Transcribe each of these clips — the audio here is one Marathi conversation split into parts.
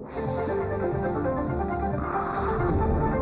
Thank you.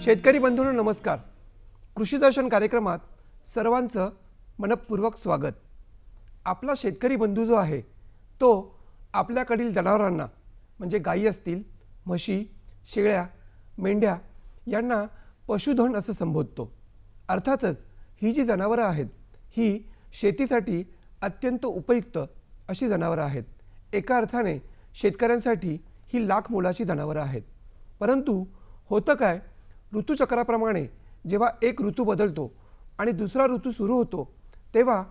शेतकरी बंधूंनो नमस्कार. कृषी दर्शन कार्यक्रमात सर्वांचं मनपूर्वक स्वागत. आपला शेतकरी बंधू जो आहे तो आपल्याकडील जनावरांना म्हणजे गायी असतील म्हशी शेळ्या मेंढ्या यांना पशुधन असं संबोधतो. अर्थातच ही जी जनावरं आहेत ही शेतीसाठी अत्यंत उपयुक्त अशी जनावरं आहेत. एका अर्थाने शेतकऱ्यांसाठी ही लाख मोलाची जनावरं आहेत. परंतु होतं काय? ऋतूचक्राप्रमाणे जेव्हा एक ऋतू बदलतो आणि दुसरा ऋतू सुरू होतो तेव्हा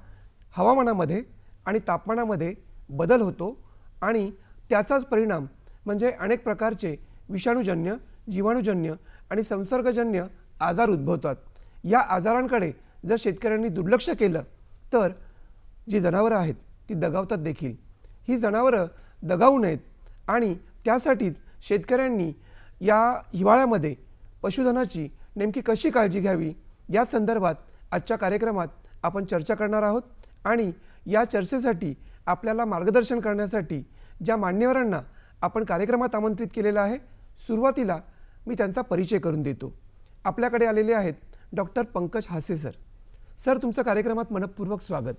हवामानामध्ये आणि तापमानामध्ये बदल होतो आणि त्याचाच परिणाम म्हणजे अनेक प्रकारचे विषाणूजन्य जीवाणूजन्य आणि संसर्गजन्य आजार उद्भवतात. या आजारांकडे जर शेतकऱ्यांनी दुर्लक्ष केलं तर जी जनावरं आहेत ती दगावतात देखील. ही जनावरं दगावू नयेत आणि त्यासाठीच शेतकऱ्यांनी या हिवाळ्यामध्ये पशुधनाची नेमकी कशी काळजी घ्यावी? या संदर्भात आजच्या कार्यक्रमात आपण चर्चा करणार आहोत आणि या चर्चेसाठी आपल्याला मार्गदर्शन करण्यासाठी ज्या मान्यवरांना आपण कार्यक्रमात आमंत्रित केलेलं आहे सुरुवातीला मी त्यांचा परिचय करून देतो. आपल्याकडे आलेले आहेत doctor Pankaj Hase sir. Sir तुमचं कार्यक्रमात मनपूर्वक स्वागत.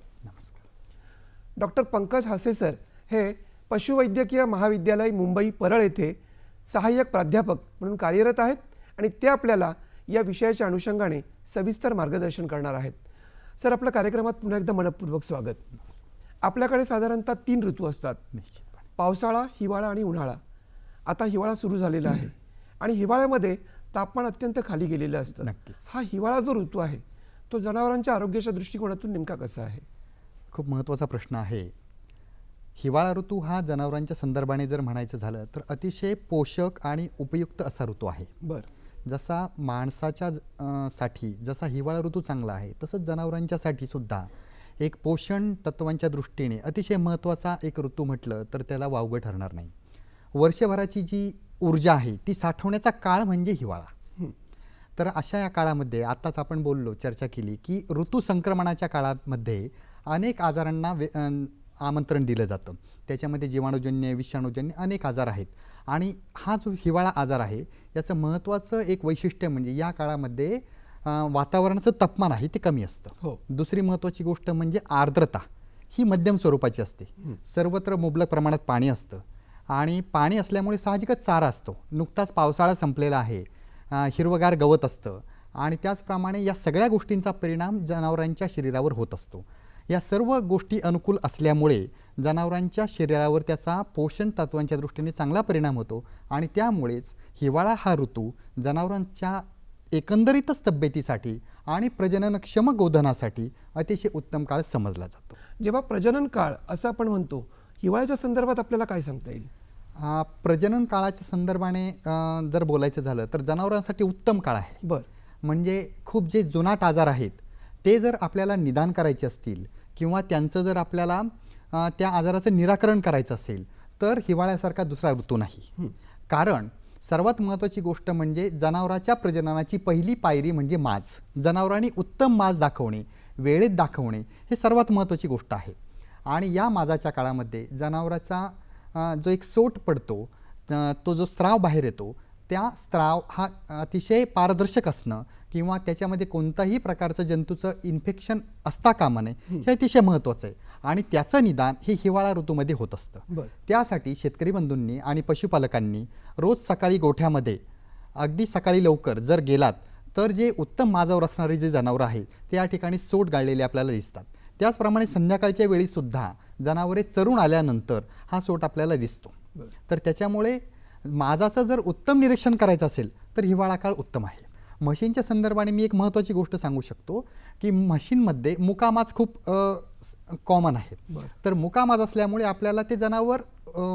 डॉक्टर पंकज हासे सर हे पशुवैद्यकीय महाविद्यालय मुंबई परळ येथे सहाय्यक प्राध्यापक म्हणून कार्यरत आहेत. आणि ते आपल्याला या विषयाच्या अनुषंगाने सविस्तर मार्गदर्शन करणार आहेत. सर आपल्या कार्यक्रमात पुन्हा एकदा मनपूर्वक स्वागत. आपल्याकडे साधारणतः तीन ऋतू असतात. पावसाळा हिवाळा आणि उन्हाळा. आता हिवाळा सुरू झालेला आहे आणि हिवाळ्यामध्ये तापमान अत्यंत खाली गेलेलं असतं. नक्कीच. हा हिवाळा जो ऋतू आहे तो जनावरांच्या आरोग्याच्या दृष्टिकोनातून नेमका कसा आहे? खूप महत्त्वाचा प्रश्न आहे. हिवाळा ऋतू हा जनावरांच्या संदर्भाने जर म्हणायचं झालं तर अतिशय पोषक आणि उपयुक्त असा ऋतू आहे. बरं. जसा माणसाच्या साठी जसा हिवाळा ऋतू चांगला आहे तसंच जनावरांच्यासाठी सुद्धा एक पोषण तत्वांच्या दृष्टीने अतिशय महत्त्वाचा एक ऋतू म्हटलं तर त्याला वावगं ठरणार नाही. वर्षभराची जी ऊर्जा आहे ती साठवण्याचा काळ म्हणजे हिवाळा. तर अशा या काळामध्ये आत्ताच आपण बोललो चर्चा केली की ऋतू संक्रमणाच्या काळामध्ये अनेक आजारांना वे आमंत्रण दिलं जातं. त्याच्यामध्ये जीवाणूजन्य विषाणूजन्य अनेक आजार आहेत. आणि हा जो हिवाळा आजार आहे याचं महत्त्वाचं एक वैशिष्ट्य म्हणजे या काळामध्ये वातावरणाचं तापमान आहे ते कमी असतं. हो. दुसरी महत्त्वाची गोष्ट म्हणजे आर्द्रता. ही मध्यम स्वरूपाची असते. सर्वत्र मुबलक प्रमाणात पाणी असतं. आणि पाणी असल्यामुळे साहजिकच चारा असतो. नुकताच पावसाळा संपलेला आहे. हिरवगार गवत असतं. आणि त्याचप्रमाणे या सगळ्या गोष्टींचा परिणाम जनावरांच्या शरीरावर होत असतो. या सर्व गोष्टी अनुकूल असल्यामुळे जनावरांच्या शरीरावर त्याचा पोषण तत्वांच्या दृष्टीने चांगला परिणाम होतो आणि त्यामुळेच हिवाळा हा ऋतू जनावरांच्या एकंदरीतच तब्येतीसाठी आणि प्रजननक्षम गोधनासाठी अतिशय उत्तम काळ समजला जातो. जेव्हा प्रजनन काळ असं आपण म्हणतो हिवाळ्याच्या संदर्भात आपल्याला काय सांगता येईल? प्रजनन काळाच्या संदर्भाने जर बोलायचं झालं तर जनावरांसाठी उत्तम काळ आहे. बरं. म्हणजे खूप जे जुनाट आजार आहेत ते जर आपल्याला निदान करायचे असतील किंवा त्यांचं जर आपल्याला त्या आजाराचं निराकरण करायचं असेल तर हिवाळ्यासारखा दुसरा ऋतू नाही. कारण सर्वात महत्त्वाची गोष्ट म्हणजे जनावराच्या प्रजननाची पहिली पायरी म्हणजे माज जनावरांनी उत्तम माज दाखवणे वेळेत दाखवणे हे सर्वात महत्त्वाची गोष्ट आहे. आणि या माजाच्या काळामध्ये जनावराचा जो एक सोट पडतो तो जो स्त्राव बाहेर येतो त्या स्त्राव हा अतिशय पारदर्शक असणं किंवा त्याच्यामध्ये कोणताही प्रकारचं जंतूचं इन्फेक्शन असता कामा नये हे. अतिशय महत्त्वाचं आहे. आणि त्याचं निदान हे हिवाळा ऋतूमध्ये होत असतं. त्यासाठी शेतकरी बंधूंनी आणि पशुपालकांनी रोज सकाळी गोठ्यामध्ये अगदी सकाळी लवकर जर गेलात तर जे उत्तम माजावर असणारी जे जनावरं आहेत ते या ठिकाणी सोट गाळलेले आपल्याला दिसतात. त्याचप्रमाणे संध्याकाळच्या वेळीसुद्धा जनावरे चरून आल्यानंतर हा सोट आपल्याला दिसतो. तर त्याच्यामुळे माजाचं जर उत्तम निरीक्षण करायचं असेल तर हिवाळा काळ उत्तम आहे. म्हशींच्या संदर्भाने मी एक महत्त्वाची गोष्ट सांगू शकतो की म्हशींमध्ये मुकामाज खूप कॉमन आहे. तर मुकामाज असल्यामुळे आपल्याला ते जनावर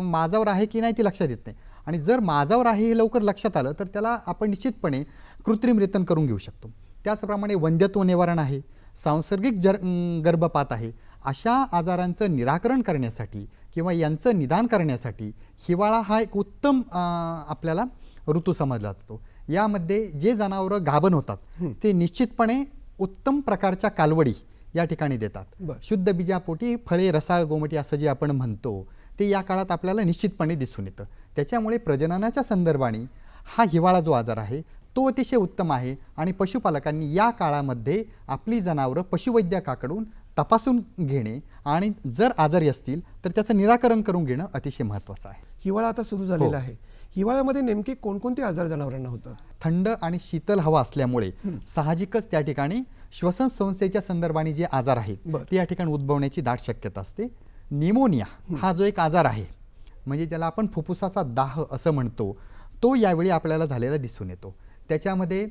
माझावर आहे की नाही ते लक्षात येत नाही. आणि जर माझावर आहे हे लवकर लक्षात आलं तर त्याला आपण निश्चितपणे कृत्रिम रेतन करून घेऊ शकतो. त्याचप्रमाणे वंध्यत्व निवारण आहे. सांसर्गिक जर गर्भपात आहे अशा आजारांचं निराकरण करण्यासाठी किंवा यांचं निदान करण्यासाठी हिवाळा हा एक उत्तम आपल्याला ऋतू समजला जातो. यामध्ये जे जनावरं गाभण होतात ते निश्चितपणे उत्तम प्रकारच्या कालवडी या ठिकाणी देतात. शुद्ध बीजापोटी फळे रसाळ गोमटी असं जे आपण म्हणतो ते या काळात आपल्याला निश्चितपणे दिसून येतं. त्याच्यामुळे प्रजननाच्या संदर्भाने हा हिवाळा जो आजार आहे तो अतिशय उत्तम आहे. आणि पशुपालकांनी या काळामध्ये आपली जनावरं पशुवैद्यकाकडून तपासून घेणे आणि जर आजारी असतील तर त्याचं निराकरण करून घेणं अतिशय महत्त्वाचं आहे. हिवाळा आता सुरू हो. झालेला आहे. हिवाळ्यामध्ये नेमके कोणकोणते आजार जनावरांना होतात? थंड आणि शीतल हवा असल्यामुळे साहजिकच त्या ठिकाणी श्वसन संस्थेच्या संदर्भाने जे आजार आहेत. ते या ठिकाणी उद्भवण्याची दाट शक्यता असते. निमोनिया हा. जो एक आजार आहे म्हणजे ज्याला आपण फुफ्फुसाचा दाह असं म्हणतो तो यावेळी आपल्याला झालेला दिसून येतो. त्याच्यामध्ये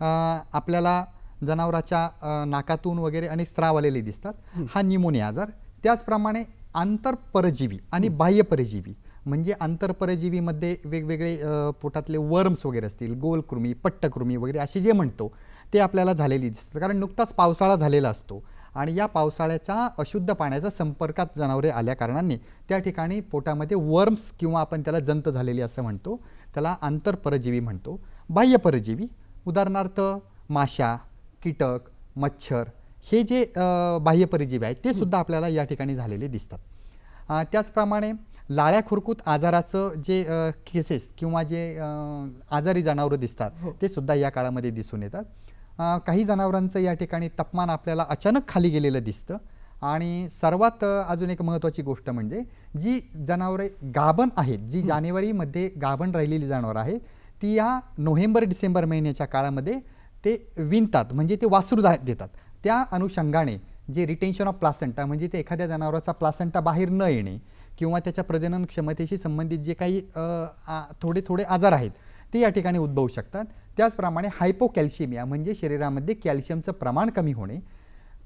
आपल्याला जनावराच्या नाकातून वगैरे अनेक स्त्राव आलेले दिसतात हा निमोनिया आजार. त्याचप्रमाणे आंतरपरजीवी आणि बाह्यपरजीवी म्हणजे आंतरपरजीवीमध्ये वेगवेगळे पोटातले वर्म्स वगैरे असतील गोलकृमी पट्टकृमी वगैरे असे जे म्हणतो ते आपल्याला झालेली दिसतात. कारण नुकताच पावसाळा झालेला असतो. आणि या पावसाळ्याच्या अशुद्ध पाण्याच्या संपर्कात जनावरे आल्या कारणाने त्या ठिकाणी पोटामध्ये वर्म्स किंवा आपण त्याला जंत झालेली असं म्हणतो त्याला आंतरपरजीवी म्हणतो बाह्यपरजीवी उदाहरणार्थ माशा कीटक मच्छर हे जे अ, बाह्यपरजीवी आहेत ते सुद्धा आपल्याला या ठिकाणी झालेले दिसतात. त्याचप्रमाणे लाळ्या खुरकूत आजाराचं जे केसेस किंवा जे आजारी जनावरं दिसतात हो. ते सुद्धा या काळामध्ये दिसून येतात. काही जनावरांचं या ठिकाणी तापमान आपल्याला अचानक खाली गेलेलं दिसतं. आणि सर्वात अजून एक महत्त्वाची गोष्ट म्हणजे जी जनावरे गाभण आहेत जी जानेवारीमध्ये गाभण राहिलेली जनावरं आहेत ती या नोव्हेंबर डिसेंबर महिन्याच्या काळामध्ये ते विणतात म्हणजे ते वासरू जा- देतात. त्या अनुषंगाने जे रिटेन्शन ऑफ प्लासेंटा म्हणजे ते एखाद्या जनावराचा प्लासेंटा बाहेर न येणे किंवा त्याच्या प्रजनन क्षमतेशी संबंधित जे काही थोडे थोडे आजार आहेत ते या ठिकाणी उद्भवू शकतात. त्याचप्रमाणे हायपोकॅल्शिमिया म्हणजे शरीरामध्ये कॅल्शियमचं प्रमाण कमी होणे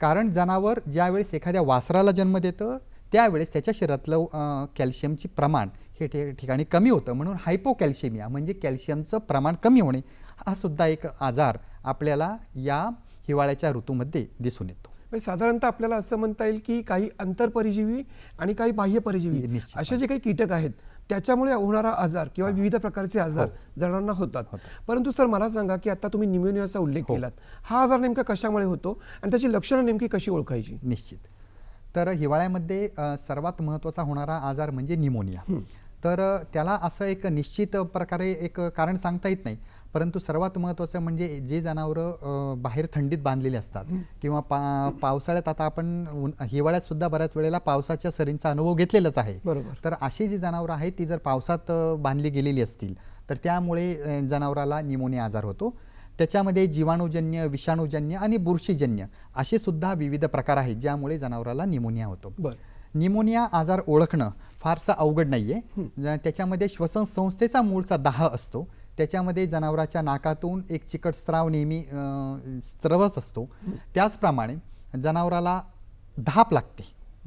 कारण जनावर ज्यावेळेस एखाद्या वासराला जन्म देतं त्यावेळेस त्याच्या शरीरातलं कॅल्शियमचे प्रमाण हे ठे ठिकाणी कमी होतं म्हणून हायपोकॅल्शिमिया म्हणजे कॅल्शियमचं प्रमाण कमी होणे हा सुद्धा एक आजार आपल्याला या हिवाळ्याच्या ऋतूमध्ये दिसून येतो म्हणजे साधारणतः आपल्याला असं म्हणता येईल की काही आंतरपरिजीवी आणि काही बाह्य परिजीवी. असे जे काही कीटक आहेत त्याच्यामुळे होणारा आजार किंवा विविध प्रकारचे आजार हो. जनावरांना होतात. परंतु सर मला सांगा की आता तुम्ही निमोनियाचा उल्लेख हो. केलात. हा आजार नेमका कशामुळे होतो आणि त्याची लक्षणं नेमकी कशी ओळखायची? निश्चित. तर हिवाळ्यामध्ये सर्वात महत्त्वाचा होणारा आजार म्हणजे निमोनिया. तर त्याला असं एक निश्चित प्रकारे एक कारण सांगता येत नाही. परंतु सर्वात महत्त्वाचं म्हणजे जे जनावरं बाहेर थंडीत बांधलेली असतात किंवा पा पावसाळ्यात आता आपण हिवाळ्यात सुद्धा बऱ्याच वेळेला पावसाच्या सरींचा अनुभव घेतलेलाच आहे. बरोबर. तर अशी जी जनावरं आहेत ती जर पावसात बांधली गेलेली असतील तर त्यामुळे जनावराला निमोनिया आजार होतो. त्याच्यामध्ये जीवाणूजन्य विषाणूजन्य आणि बुरशीजन्य असे सुद्धा विविध प्रकार आहेत ज्यामुळे जनावराला निमोनिया होतो. बर. निमोनिया आजार ओळखणं फारसं अवघड नाही आहे त्याच्यामध्ये श्वसन संस्थेचा मूळचा दाह असतो. त्याच्यामध्ये जनावराच्या नाकातून एक चिकट स्त्राव नेहमी स्त्रवत असतो. त्याचप्रमाणे जनावराला धाप लागते.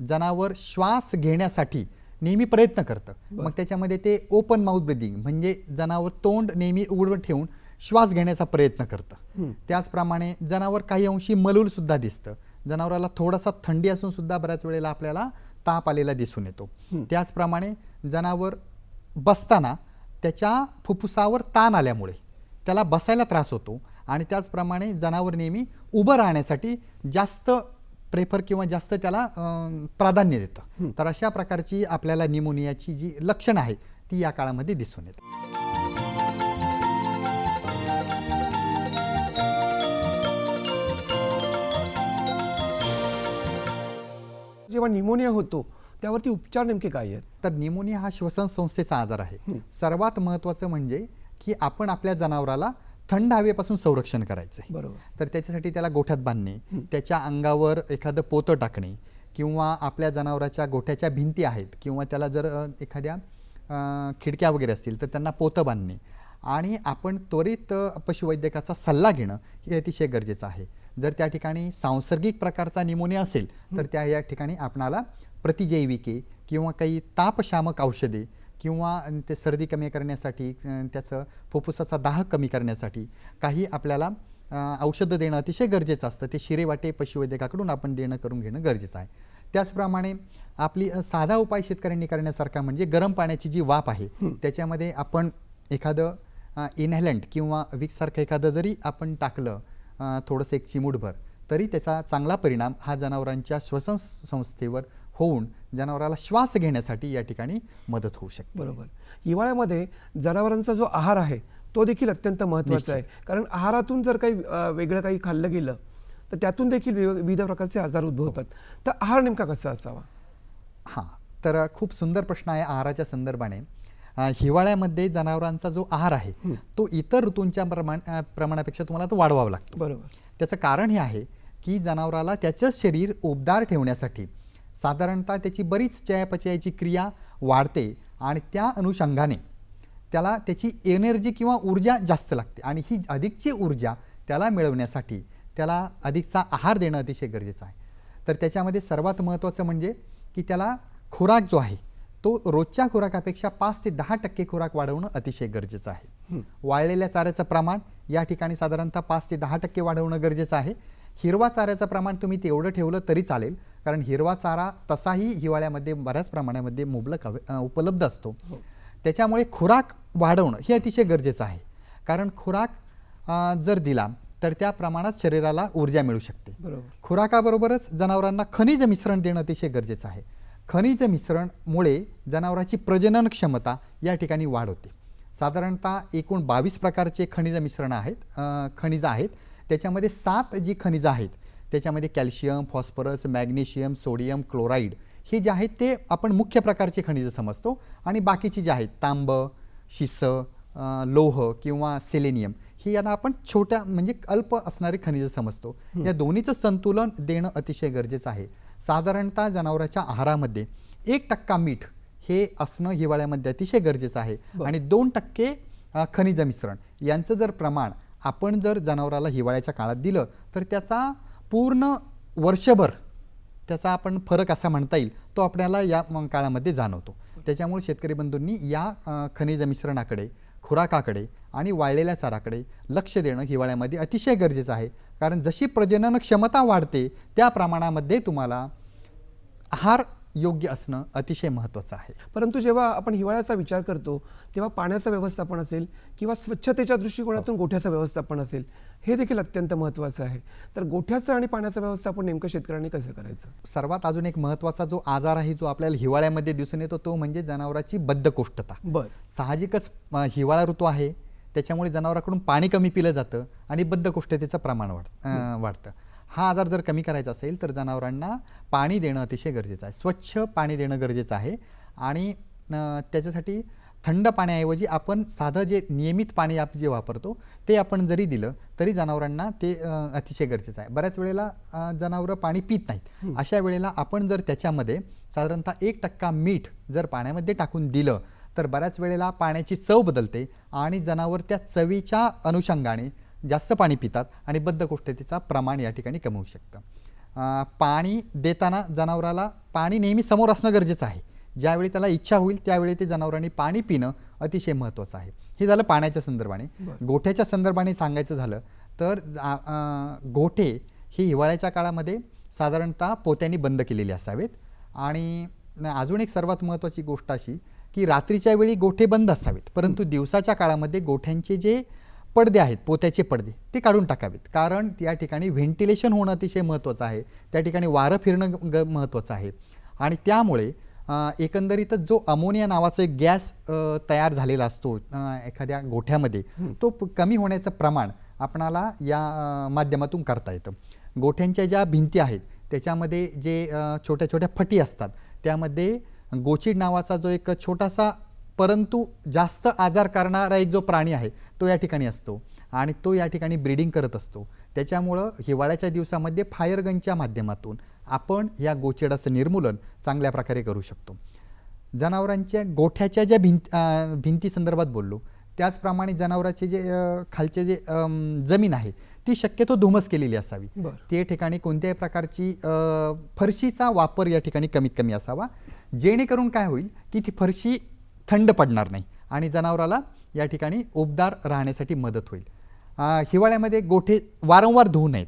जनावर श्वास घेण्यासाठी नेहमी प्रयत्न करतं. मग त्याच्यामध्ये ते ओपन माउथ ब्रिदिंग म्हणजे जनावर तोंड नेहमी उघडं ठेवून श्वास घेण्याचा प्रयत्न करतं. त्याचप्रमाणे जनावर काही अंशी मलूल सुद्धा दिसतं. जनावराला थोडासा थंडी असून सुद्धा बऱ्याच वेळेला आपल्याला ताप आलेला दिसून येतो. त्याचप्रमाणे जनावर बसताना त्याच्या फुफ्फुसावर ताण आल्यामुळे त्याला बसायला त्रास होतो आणि त्याचप्रमाणे जनावर नेहमी उभं राहण्यासाठी जास्त प्रेफर किंवा जास्त त्याला प्राधान्य देतं. तर अशा प्रकारची आपल्याला निमोनियाची जी लक्षणं आहेत ती या काळामध्ये दिसून येतात. जेव्हा निमोनिया होतो त्यावरती उपचार नेमके काय आहेत? तर निमोनिया हा श्वसन संस्थेचा आजार आहे. सर्वात महत्त्वाचं म्हणजे की आपण आपल्या जनावराला थंड हवेपासून संरक्षण करायचं आहे बरोबर. तर त्याच्यासाठी त्याला गोठ्यात बांधणे त्याच्या अंगावर एखादं पोतं टाकणे किंवा आपल्या जनावराच्या गोठ्याच्या भिंती आहेत किंवा त्याला जर अ, एखाद्या अ, खिडक्या वगैरे असतील तर त्यांना पोतं बांधणे. आणि आपण त्वरित अ, पशुवैद्यकाचा सल्ला घेणं हे अतिशय गरजेचं आहे. जर त्या ठिकाणी सांसर्गिक प्रकारचा निमोनिया असेल तर त्या या ठिकाणी आपणाला प्रतिजैविके किंवा काही तापशामक औषधे किंवा ते सर्दी कमी करण्यासाठी त्याचं फुफ्फुसाचा दाह कमी करण्यासाठी काही आपल्याला औषधं देणं अतिशय गरजेचं असतं. ते शिरेवाटे पशुवैद्यकाकडून आपण देणं करून घेणं गरजेचं आहे. त्याचप्रमाणे आपली साधा उपाय शेतकऱ्यांनी करण्यासारखा म्हणजे गरम पाण्याची जी वाफ आहे त्याच्यामध्ये आपण एखादं इनहॅलंट किंवा विक्ससारखं एखादं जरी आपण टाकलं थोडंसं एक चिमूटभर. तरी त्याचा चांगला परिणाम हा जनावरांच्या श्वसन संस्थेवर होऊन जनावराला श्वास घेण्यासाठी या ठिकाणी मदत होऊ शकते. बरोबर. हिवाळ्यामध्ये जनावरांचा जो आहार आहे तो देखील अत्यंत महत्त्वाचा आहे. कारण आहारातून जर काही वेगळं काही खाल्लं गेलं तर त्यातून देखील विव- विविध प्रकारचे आजार उद्भवतात तर आहार नेमका कसा असावा? हां. तर खूप सुंदर प्रश्न आहे आहाराच्या संदर्भाने. हिवाळ्यामध्ये जनावरांचा जो आहार आहे तो इतर ऋतूंच्या प्रमाण प्रमाणापेक्षा तुम्हाला तो वाढवावा लागतो. बरोबर. त्याचं कारण हे आहे की जनावराला त्याचं शरीर उबदार ठेवण्यासाठी साधारणतः त्याची बरीच चयापचयाची क्रिया वाढते आणि त्या अनुषंगाने त्याला त्याची एनर्जी किंवा ऊर्जा जास्त लागते आणि ही अधिकची ऊर्जा त्याला मिळवण्यासाठी त्याला अधिकचा आहार देणं अतिशय गरजेचं आहे. तर त्याच्यामध्ये सर्वात महत्त्वाचं म्हणजे की त्याला खुराक जो आहे तो रोजच्या खुराकापेक्षा पाच ते दहा टक्के खुराक वाढवणं अतिशय गरजेचं आहे. वाळलेल्या चाऱ्याचं प्रमाण या ठिकाणी साधारणतः पाच ते दहा टक्के वाढवणं गरजेचं आहे. हिरवा चाऱ्याचं प्रमाण तुम्ही तेवढं ठेवलं तरी चालेल कारण हिरवा चारा तसाही हिवाळ्यामध्ये बऱ्याच प्रमाणामध्ये मुबलक उपलब्ध असतो. त्याच्यामुळे खुराक वाढवणं हे अतिशय गरजेचं आहे. कारण खुराक जर दिला तर त्या प्रमाणात शरीराला ऊर्जा मिळू शकते. बरोबर. खुराकाबरोबरच जनावरांना खनिज मिश्रण देणं अतिशय गरजेचं आहे. खनिज मिश्रणमुळे जनावराची प्रजनन क्षमता या ठिकाणी वाढ होते. साधारणतः एकूण बावीस प्रकारचे खनिज मिश्रण आहेत खनिजं आहेत. त्याच्यामध्ये सात जी खनिजं आहेत त्याच्यामध्ये calcium phosphorus magnesium sodium chloride हे जे आहेत ते आपण मुख्य प्रकारचे खनिजं समजतो. आणि बाकीची जे आहेत तांब शिस लोह किंवा सेलेनियम ही यांना आपण छोट्या म्हणजे अल्प असणारे खनिजं समजतो. या दोन्हीचं संतुलन देणं अतिशय गरजेचं आहे. साधारणतः जनावराच्या आहारामध्ये एक टक्का मीठ हे असणं हिवाळ्यामध्ये अतिशय गरजेचं आहे. आणि दोन टक्के खनिज मिश्रण यांचं जर प्रमाण आपण जर जनावराला हिवाळ्याच्या काळात दिलं तर त्याचा पूर्ण वर्षभर त्याचा आपण फरक असा म्हणता येईल तो आपल्याला या काळामध्ये जाणवतो. त्याच्यामुळे शेतकरी बंधूंनी या खनिज मिश्रणाकडे खुराकाकडे आणि वाळलेल्या चाराकडे लक्ष देणं हिवाळ्यामध्ये अतिशय गरजेचं आहे. कारण जशी प्रजनन क्षमता वाढते त्या प्रमाणामध्ये तुम्हाला आहार योग्य असणं अतिशय महत्त्वाचं आहे. परंतु जेव्हा आपण हिवाळ्याचा विचार करतो तेव्हा पाण्याचं व्यवस्थापन असेल किंवा स्वच्छतेच्या दृष्टिकोनातून गोठ्याचं व्यवस्थापन असेल हे देखील अत्यंत महत्त्वाचं आहे. तर गोठ्याचं आणि पाण्याचं व्यवस्थापन नेमकं शेतकऱ्यांनी कसं करायचं? सर्वात अजून एक महत्त्वाचा जो आजार आहे जो आपल्याला हिवाळ्यामध्ये दिसून येतो तो म्हणजे जनावराची बद्धकोष्ठता. बर. साहजिकच हिवाळा ऋतू आहे त्याच्यामुळे जनावराकडून पाणी कमी पिलं जातं आणि बद्धकोष्ठतेचं प्रमाण वाढ वाढतं. हा आजार जर कमी करायचा असेल तर जनावरांना पाणी देणं अतिशय गरजेचं आहे. स्वच्छ पाणी देणं गरजेचं आहे. आणि त्याच्यासाठी थंड पाण्याऐवजी आपण साधं जे नियमित पाणी आपण जे वापरतो ते आपण जरी दिलं तरी जनावरांना ते अतिशय गरजेचं आहे. बऱ्याच वेळेला जनावरं पाणी पित नाहीत. अशा वेळेला आपण जर त्याच्यामध्ये साधारणतः एक टक्का मीठ जर पाण्यामध्ये टाकून दिलं तर बऱ्याच वेळेला पाण्याची चव बदलते आणि जनावर त्या चवीच्या अनुषंगाने जास्त पाणी पितात आणि बद्धकोष्ठतेचा प्रमाण या ठिकाणी कमी होऊ शकतं. पाणी देताना जनावराला पाणी नेहमी समोर असणं गरजेचं आहे. ज्यावेळी त्याला इच्छा होईल त्यावेळी ते जनावरांनी पाणी पिणं अतिशय महत्त्वाचं आहे. हे झालं पाण्याच्या संदर्भाने. गोठ्याच्या संदर्भाने सांगायचं झालं तर गोठे ही हिवाळ्याच्या काळामध्ये साधारणतः पोत्यांनी बंद केलेले असावेत. आणि अजून एक सर्वात महत्त्वाची गोष्ट अशी की रात्रीच्या वेळी गोठे बंद असावेत. परंतु दिवसाच्या काळामध्ये गोठ्यांचे जे पडदे आहेत पोत्याचे पडदे ते काढून टाकावेत. कारण त्या ठिकाणी व्हेंटिलेशन होणं अतिशय महत्त्वाचं आहे. त्या ठिकाणी वारं फिरणं ग- महत्त्वाचं आहे. आणि त्यामुळे एकंदरीतच जो अमोनिया नावाचा एक गॅस तयार झालेला असतो एखाद्या गोठ्यामध्ये तो कमी होण्याचं प्रमाण आपणाला या माध्यमातून करता येतं. गोठ्यांच्या ज्या भिंती आहेत त्याच्यामध्ये जे छोट्या छोट्या फटी असतात त्यामध्ये गोचिड नावाचा जो एक छोटासा परंतु जास्त आजार करणारा एक जो प्राणी आहे तो या ठिकाणी असतो आणि तो या ठिकाणी ब्रीडिंग करत असतो. त्याच्यामुळं हिवाळ्याच्या दिवसामध्ये फायर गनच्या माध्यमातून आपण या गोचेडाचं निर्मूलन चांगल्या प्रकारे करू शकतो. जनावरांच्या गोठ्याच्या ज्या भिंत भिंती संदर्भात बोललो त्याचप्रमाणे जनावराचे जे खालचे जे जमीन आहे ती शक्यतो धुमस केलेली असावी. ते ठिकाणी कोणत्याही प्रकारची फरशीचा वापर या ठिकाणी कमीत कमी असावा. जेणेकरून काय होईल की ती फरशी थंड पडणार नाही. आणि जनावराला या ठिकाणी उबदार राहण्यासाठी मदत होईल. हिवाळ्यामध्ये गोठे वारंवार धुवू नयेत.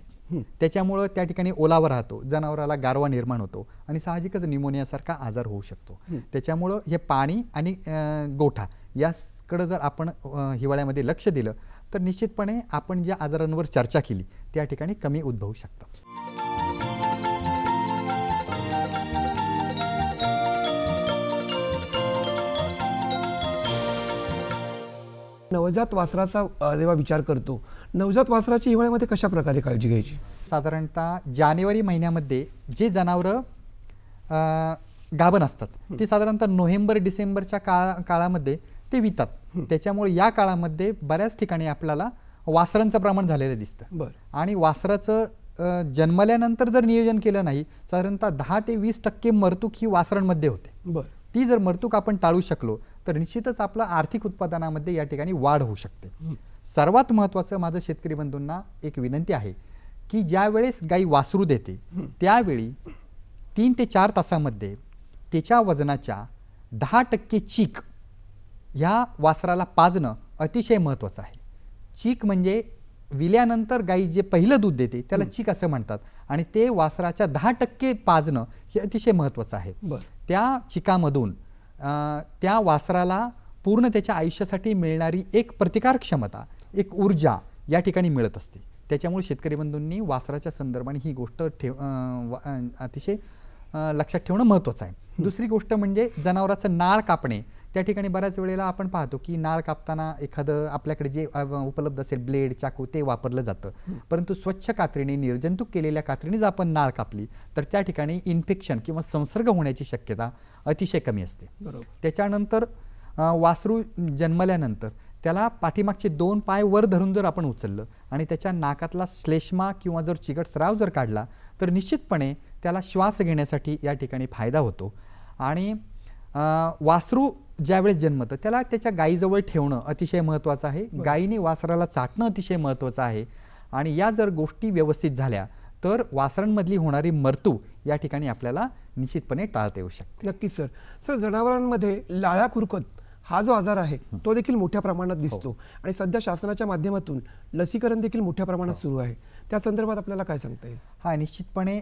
त्याच्यामुळं त्या ठिकाणी ओलावा राहतो जनावराला गारवा निर्माण होतो आणि साहजिकच निमोनियासारखा आजार होऊ शकतो. त्याच्यामुळं हे पाणी आणि गोठा याकडं जर आपण हिवाळ्यामध्ये लक्ष दिलं तर निश्चितपणे आपण ज्या आजारांवर चर्चा केली त्या ठिकाणी कमी उद्भवू शकतात. नवजात वासराचा जेव्हा विचार करतो. नवजात वासराची हिवाळ्यामध्ये कशा प्रकारे काळजी घ्यायची? साधारणतः जानेवारी महिन्यामध्ये जे जनावरं गाभण असतात ते साधारणतः नोव्हेंबर डिसेंबरच्या काळा काळामध्ये ते वितात. त्याच्यामुळे या काळामध्ये बऱ्याच ठिकाणी आपल्याला वासरांचं प्रमाण झालेलं दिसतं. बरं. आणि वासराचं जन्मल्यानंतर जर नियोजन केलं नाही साधारणतः दहा ते वीस टक्के मरतूक ही वासरांमध्ये होते. बरं. ती जर मरतूक आपण टाळू शकलो तर निश्चितच आपलं आर्थिक उत्पादनामध्ये या ठिकाणी वाढ होऊ शकते. सर्वात महत्त्वाचं माझं शेतकरी बंधूंना एक विनंती आहे की ज्या वेळेस गाई वासरू देते त्यावेळी तीन ते चार तासामध्ये त्याच्या वजनाच्या दहा टक्के चीक ह्या वासराला पाजणं अतिशय महत्त्वाचं आहे. चीक म्हणजे विल्यानंतर गाई जे पहिलं दूध देते त्याला चीक असं म्हणतात आणि ते वासराच्या दहा टक्के पाजणं हे अतिशय महत्त्वाचं आहे. बरं. त्या चिकामधून त्या वासराला पूर्ण त्याच्या आयुष्यासाठी मिळणारी एक प्रतिकार क्षमता एक ऊर्जा या ठिकाणी मिळत असते. त्याच्यामुळे शेतकरी बंधूंनी वासराच्या संदर्भाने ही गोष्ट ठेव अतिशय लक्षात ठेवणं महत्त्वाचं आहे. दुसरी गोष्ट म्हणजे जनावराचं नाळ कापणे. त्या ठिकाणी बऱ्याच वेळेला आपण पाहतो की नाळ कापताना एखादं आपल्याकडे जे उपलब्ध असेल ब्लेड चाकू ते वापरलं जातं. परंतु स्वच्छ कात्रीने निर्जंतुक केलेल्या कात्रीने जर आपण नाळ कापली तर त्या ठिकाणी इन्फेक्शन किंवा संसर्ग होण्याची शक्यता अतिशय कमी असते. बरोबर. त्याच्यानंतर वासरू जन्मल्यानंतर त्याला पाठीमागचे दोन पाय वर धरून जर आपण उचललं आणि त्याच्या नाकातला श्लेष्मा किंवा जर चिकट स्राव जर काढला तर निश्चितपणे त्याला श्वास घेण्यासाठी या ठिकाणी फायदा होतो. आणि वासरू ज्यावेळेस जन्मतं त्याला त्याच्या गायीजवळ ठेवणं अतिशय महत्त्वाचं आहे. गायीने वासराला चाटणं अतिशय महत्त्वाचं आहे. आणि या जर गोष्टी व्यवस्थित झाल्या तर वासरांमधली होणारी मृत्यू या ठिकाणी आपल्याला निश्चितपणे टाळता येऊ शकते. नक्कीच सर. सर जनावरांमध्ये लाळ्या खुरकत हा जो आजार आहे तो देखील मोठ्या प्रमाणात दिसतो. आणि सध्या शासनाच्या माध्यमातून लसीकरण देखील मोठ्या प्रमाणात सुरू आहे. त्या संदर्भात आपल्याला काय सांगता येईल? हा निश्चितपणे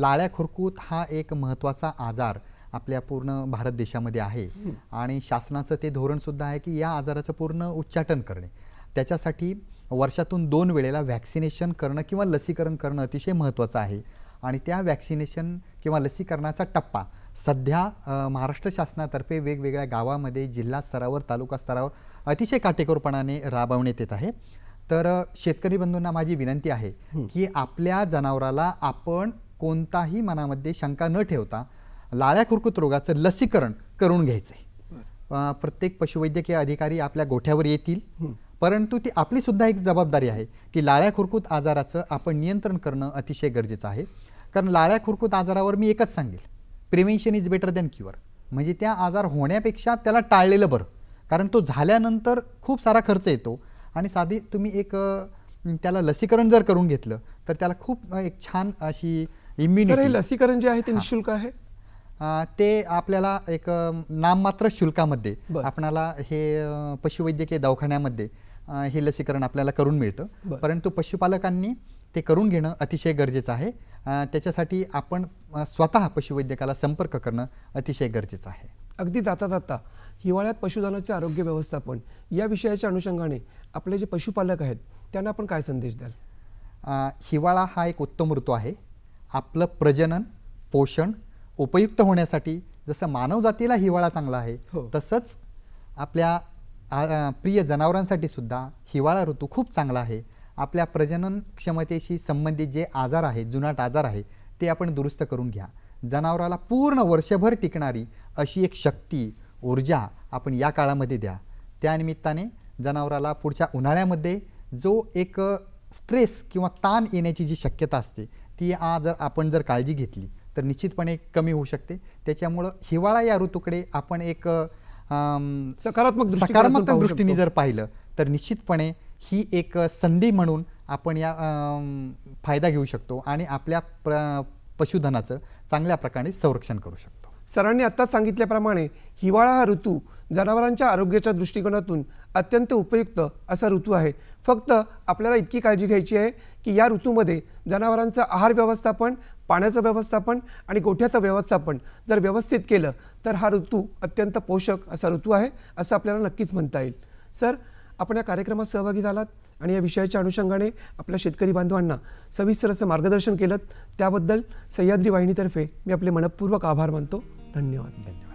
लाळ्या खुरकूत हा एक महत्त्वाचा आजार आपल्या पूर्ण भारत देशामध्ये आहे. आणि शासनाचं ते धोरणसुद्धा आहे की या आजाराचं पूर्ण उच्चाटन करणे. त्याच्यासाठी वर्षातून दोन वेळेला व्हॅक्सिनेशन करणं किंवा लसीकरण करणं अतिशय महत्त्वाचं आहे. आणि त्या व्हॅक्सिनेशन किंवा लसीकरणाचा टप्पा सध्या महाराष्ट्र शासनातर्फे वेगवेगळ्या गावामध्ये जिल्हा स्तरावर तालुका स्तरावर अतिशय काटेकोरपणाने राबवण्यात येत आहे. तर शेतकरी बंधूंना माझी विनंती आहे की आपल्या जनावराला आपण कोणताही मनामध्ये शंका न ठेवता लाळ्या खुरकूत रोगाचं लसीकरण करून घ्यायचं आहे प्रत्येक पशुवैद्यकीय अधिकारी आपल्या गोठ्यावर येतील. परंतु ती आपली सुद्धा एक जबाबदारी आहे की लाळ्या खुरकूत आजाराचं आपण नियंत्रण करणं अतिशय गरजेचं आहे. कारण लाळ्या खुरकूत आजारावर मी एकच सांगेल. Prevention is better than cure म्हणजे त्या आजार होण्यापेक्षा त्याला टाळलेलं बरं. कारण तो झाल्यानंतर खूप सारा खर्च येतो. आणि साधी तुम्ही एक त्याला लसीकरण जर करून घेतलं तर त्याला खूप एक छान अशी सर इम्युनिटी लसीकरण जे आहे ते निशुल्क आहे? ते आपल्याला एक नाममात्र शुल्कामध्ये. आपणाला हे पशुवैद्यकीय दवाखान्यामध्ये हे लसीकरण आपल्याला करून मिळतं. परंतु पशुपालकांनी ते करून घेणं अतिशय गरजेचं आहे. त्याच्यासाठी आपण स्वतः पशुवैद्यकाला संपर्क करणं अतिशय गरजेचं आहे. अगदी जाता जाता. हिवाळ्यात पशुधनाचे आरोग्य व्यवस्थापन या विषयाच्या अनुषंगाने आपले जे पशुपालक आहेत त्यांना आपण काय संदेश द्याल? हिवाळा हा एक उत्तम ऋतू आहे. आपलं प्रजनन पोषण उपयुक्त होण्यासाठी जसं मानवजातीला हिवाळा चांगला आहे हो. तसंच आपल्या प्रिय जनावरांसाठी सुद्धा हिवाळा ऋतू खूप चांगला आहे. आपल्या प्रजनन क्षमतेशी संबंधित जे आजार आहेत जुनाट आजार आहे ते आपण दुरुस्त करून घ्या. जनावराला पूर्ण वर्षभर टिकणारी अशी एक शक्ती ऊर्जा आपण या काळामध्ये द्या. त्यानिमित्ताने जनावराला पुढच्या उन्हाळ्यामध्ये जो एक स्ट्रेस किंवा ताण येण्याची जी शक्यता असते ती आ जर आपण जर काळजी घेतली तर निश्चितपणे कमी होऊ शकते. त्याच्यामुळं हिवाळा या ऋतूकडे आपण एक सकारात्मक सकारात्मक दृष्टीने. जर पाहिलं तर निश्चितपणे ही एक संधी म्हणून आपण या फायदा घेऊ शकतो आणि आपल्या प्र पशुधनाचं चांगल्या प्रकारे संरक्षण करू शकतो. सरांनी आत्ताच सांगितल्याप्रमाणे हिवाळा हा ऋतू जनावरांच्या आरोग्याच्या दृष्टिकोनातून अत्यंत उपयुक्त असा ऋतू आहे. फक्त आपल्याला इतकी काळजी घ्यायची आहे की या ऋतूमध्ये जनावरांचं आहार व्यवस्थापन पाण्याचं व्यवस्थापन आणि गोठ्याचं व्यवस्थापन जर व्यवस्थित केलं तर हा ऋतू अत्यंत पोषक असा ऋतू आहे असं आपल्याला नक्कीच म्हणता येईल. सर आपण या कार्यक्रमात सहभागी झालात आणि या विषयाच्या अनुषंगाने आपल्या शेतकरी बांधवांना सविस्तर असं मार्गदर्शन केलं. त्याबद्दल सह्याद्री वाहिनीतर्फे मी आपले मनपूर्वक आभार मानतो. धन्यवाद. धन्यवाद.